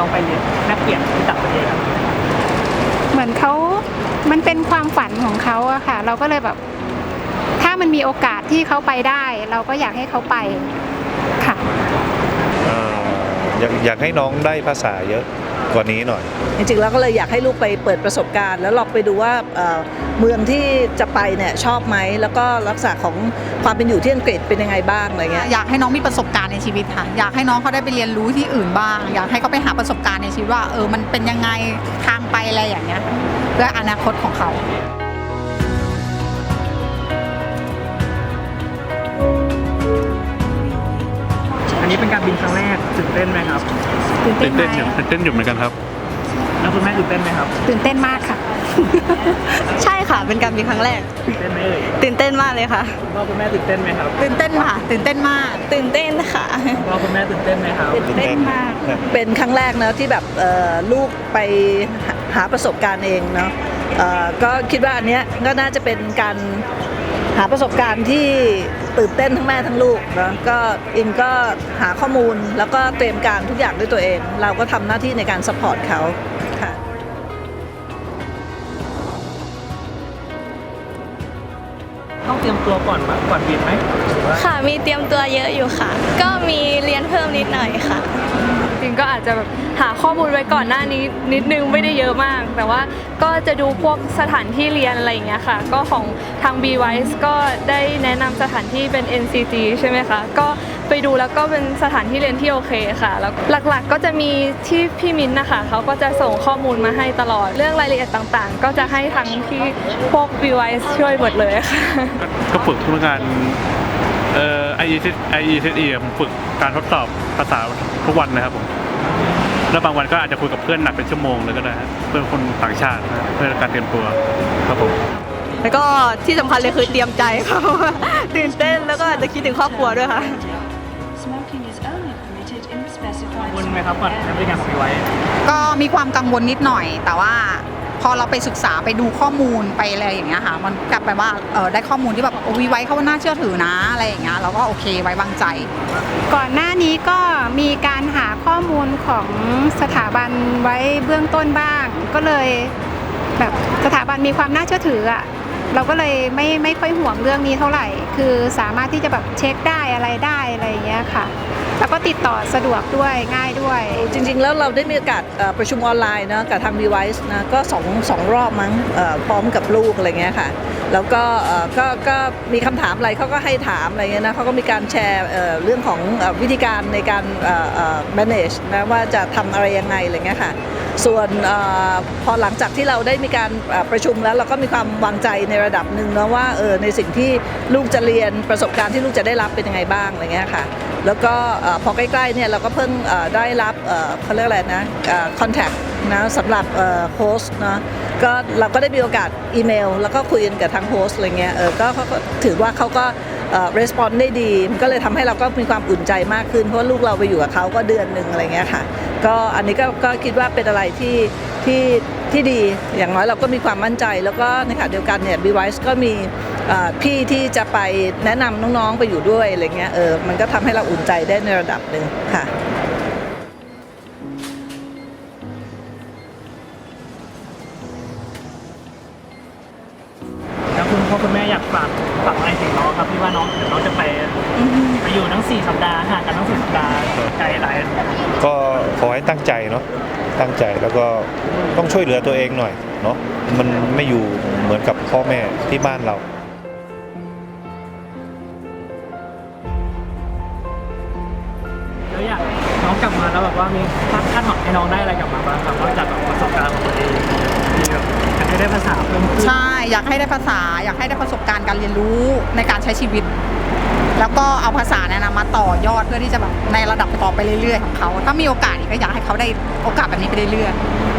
น้องไปเรียนนักเรียนที่ต่างประเทศครับเหมือนเขามันเป็นความฝันของเขาอะค่ะ เราก็เลยแบบ ถ้ามันมีโอกาสที่เขาไปได้ เราก็อยากให้เขาไปค่ะ เอ่ออยากอยากให้น้องได้ภาษาเยอะ กว่านี้หน่อย จริงๆแล้วก็เลยอยากให้ลูกไปเปิดประสบการณ์ แล้วลองไปดูว่าเอ่อเมืองที่จะไปเนี่ยชอบไหมแล้วก็ลักษณะของความเป็นอยู่ที่อังกฤษเป็นยังไงบ้างอะไรเงี้ย อยากให้น้องมีประสบการณ์ในชีวิตค่ะ อยากให้น้องเขาได้ไปเรียนรู้ที่อื่นบ้าง อยากให้เขาไปหาประสบการณ์ในชีวิตว่าเออมันเป็นยังไงทางไปอะไรอย่างเงี้ยเพื่ออนาคตของเขา อันนี้เป็นการบินครั้งแรกตื่นเต้นไหมครับ ตื่นเต้นเต้นไหมเต้นอยู่เต้นอยู่เหมือนกันครับ แล้วคุณแม่ตื่นเต้นไหมครับตื่นเต้นมากค่ะ ใช่ค่ะ เป็นการบินครั้งแรก ตื่นเต้นไหมเอ่ยตื่นเต้นมากเลยค่ะ คุณพ่อคุณแม่ตื่นเต้นไหมครับตื่นเต้นค่ะ ตื่นเต้นมาก ตื่นเต้นค่ะ คุณพ่อคุณแม่ตื่นเต้นไหมครับ ตื่นเต้นมาก เป็นครั้งแรกนะที่แบบเอ่อลูกไปหาหาประสบการณ์เองเนาะเอ่อก็คิดว่าอันเนี้ยก็น่าจะเป็นการหาประสบการณ์ที่ ตื่นเต้นทั้งแม่ทั้งลูกนะก็อินก็หาข้อมูลแล้วก็เตรียมการทุกอย่างด้วยตัวเอง เราก็ทำหน้าที่ในการสปอร์ตเขาค่ะต้องเตรียมตัวก่อนมั้ยก่อนบินไหมหรือว่าค่ะมีเตรียมตัวเยอะอยู่ค่ะ ก็มีเรียนเพิ่มนิดหน่อยค่ะ จริงก็อาจจะแบบ หาข้อมูลไว้ก่อนหน้านี้นิดนึงไม่ได้เยอะมาก แต่ว่าก็จะดูพวกสถานที่เรียนอะไรอย่างเงี้ยค่ะ ก็ของทาง b w i s e ก็ได้แนะนำสถานที่เป็น NCT ใช่ไหมคะ ก็ไปดูแล้วก็เป็นสถานที่เรียนที่โอเคค่ะ แล้วหลักๆก็จะมีที่พี่มิ้นท์นะคะเขาก็จะส่งข้อมูลมาให้ตลอดเรื่องรายละเอียดต่างๆ ก็จะให้ทั้งที่พวก b w i s e ช่วยหมดเลยค่ะก็ฝึกทุกการเอ่อ IEC IECE ผมฝึกการทดสอบภาษาทุกวันนะครับผม แล้วบางวันก็อาจจะคุยกับเพื่อนหนักเป็นชั่วโมงเลยก็ได้ฮะเพื่อนคนต่างชาตินะเพื่อการเตรียมตัวครับผมแล้วก็ที่สำคัญเลยคือเตรียมใจค่ะเพราะว่าตื่นเต้นแล้วก็อาจจะคิดถึงครอบครัวด้วยค่ะ Smoking is only permitted in กัง specified วลไหมครับก่อนใช้บริการของ b ไว้ก็มีความกังวลนิดหน่อย แต่ว่าพอเราไปศึกษาไปดูข้อมูลไปอะไรอย่างเงี้ยค่ะ มันกลับไปว่าเออได้ข้อมูลที่แบบโอ้วีไว้เขาน่าเชื่อถือนะอะไรอย่างเงี้ยเราก็โอเคไว้วางใจ ก่อนหน้านี้ก็มีการหาข้อมูล ของสถาบันไว้เบื้องต้นบ้าง ก็เลยแบบสถาบันมีความน่าเชื่อถืออะ เราก็เลยไม่ไม่ค่อยห่วงเรื่องนี้เท่าไหร่ คือสามารถที่จะแบบเช็คได้อะไรได้อะไรอย่างเงี้ยค่ะ แล้วก็ติดต่อสะดวกด้วยง่ายด้วย จริงๆ แล้วเราได้มีโอกาสประชุมออนไลน์นะกับทาง Device นะก็สองสองรอบมั้งพร้อมกับลูกอะไรเงี้ยค่ะ แล้วก็ก็ก็มีคำถามอะไรเขาก็ให้ถามอะไรเงี้ยนะเขาก็มีการแชร์เรื่องของวิธีการในการ manage นะว่าจะทำอะไรยังไงอะไรเงี้ยค่ะ ส่วนอพอหลังจากที่เราได้มีการประชุมแล้วเราก็มีความวางใจในระดับหนึ่งนะว่าเออในสิ่งที่ลูกจะเรียนประสบการณ์ที่ลูกจะได้รับเป็นยังไงบ้างอะไรเงี้ยค่ะแล้วก็พอใกล้ๆเนี่ยเราก็เพิ่งได้รับเขาเรียกอะไรนะคอนแทคนะสำหรับโฮสต์นะก็เราก็ได้มีโอกาสอีเมล แล้วก็คุยกันกับทางโฮสต์อะไรเงี้ยเออก็ถือว่าเขาก็ รีสปอนส์ได้ดีมันก็เลยทำให้เราก็มีความอุ่นใจมากขึ้น เพราะลูกเราไปอยู่กับเขาก็เดือนหนึ่งอะไรเงี้ยค่ะ ก็อันนี้ก็ก็คิดว่าเป็นอะไรที่ที่ที่ดีอย่างน้อยเราก็มีความมั่นใจ แล้วก็ในขณะเดียวกันเนี่ยบีไวส์ก็มีพี่ที่จะไปแนะนำน้องๆไปอยู่ด้วยอะไรเงี้ยเออมันก็ทำให้เราอุ่นใจได้ในระดับหนึ่งค่ะ พ่อคุณแม่อยากฝากฝากอะไรถึงน้องครับที่ว่าน้องเดี๋ยวน้องจะไปไปอยู่ทั้ง4สัปดาห์ห่างกันทั้ง4สัปดาห์ไกลหลายก็ขอให้ตั้งใจเนาะตั้งใจแล้วก็ต้องช่วยเหลือตัวเองหน่อยเนาะมันไม่อยู่เหมือนกับพ่อแม่ที่บ้านเราแล้วอยากน้องกลับมาแล้วแบบว่ามีคาดคาดหวังให้น้องได้อะไรกลับมาบ้างครับนอกจากแบบประสบการณ์ของตัวเอง ให้ได้ภาษาเพิ่มขึ้นใช่อยากให้ได้ภาษาอยากให้ได้ประสบการณ์การเรียนรู้ในการใช้ชีวิต แล้วก็เอาภาษาเนี่ยนะมาต่อยอดเพื่อที่จะแบบในระดับต่อไปเรื่อยๆของเขาถ้ามีโอกาสอีกก็อยากให้เขาได้โอกาสแบบนี้ไปเรื่อยๆ